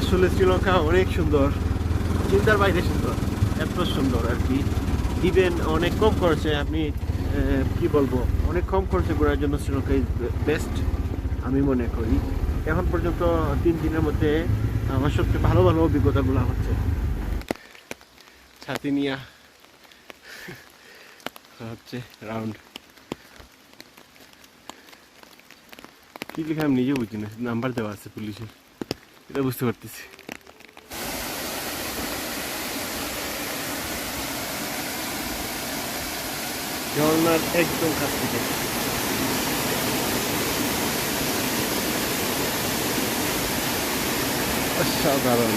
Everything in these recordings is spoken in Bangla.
আসলে শ্রীলঙ্কা অনেক সুন্দর, চিন্তার বাইরে সুন্দর, এত সুন্দর আর কি। ইভেন অনেক কম খরচে আপনি কি বলব, অনেক কম খরচে ঘোরার জন্য শ্রীলঙ্কা ইজ বেস্ট আমি মনে করি। এখন পর্যন্ত তিন দিনের মধ্যে আমার সবচেয়ে ভালো ভালো অভিজ্ঞতাগুলো হচ্ছে। ছাতি নিয়া হচ্ছে রাউন্ড কি লিখে আমি নিজে বুঝি না, নাম্বার দেওয়া আছে পুলিশের। এটা বুঝতে পারতেছি ঝর্নার একদম কাছ থেকে অসাধারণ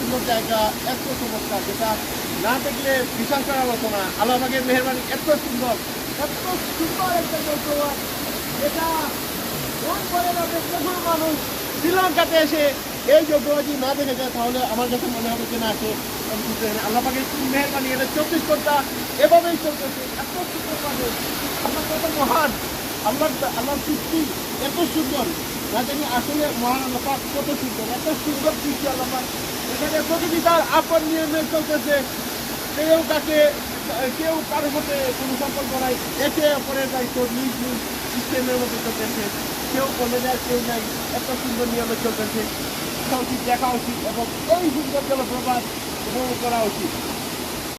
সুন্দর জায়গা এত চমৎকার যেটা না দেখলে বিশ্বাস করার মতো না। আল্লাহবাগের মেহরবানি, এত সুন্দর। এত সুন্দর একটা জলপ্রপাত এটা মন করে না দেখতে মানুষ শ্রীলঙ্কাতে এসে এই জলপ্রপাতটি না দেখে যায়, তাহলে আমার কাছে মনে হবে যে না, সে আল্লাহবাগের মেহরবানি, এটা চব্বিশ ঘণ্টা এভাবেই চলতেছে। এত সুন্দর মানুষ। আপনার কত মহান। আল্লাহ আল্লাহর সৃষ্টি এত সুন্দর। না জানি আসলে মহান আল্লাহ পাক কত সুন্দর। এত সুন্দর সৃষ্টি আল্লাহ পাক। এখানে প্রকৃতি তার আপন নিয়মে চলতেছে। কেউ তাকে কেউ কারোর সাথে কোনো সম্পর্ক নাই। একে অপরের দায়িত্ব নিজ নিজ সিস্টেমের মধ্যে চলতেছে। কেউ বলে যায় কেউ নাই। এত সুন্দর নিয়মে চলতেছে। দেখা উচিত এবং এই সুন্দর জলপ্রপাত উপভোগ করা উচিত।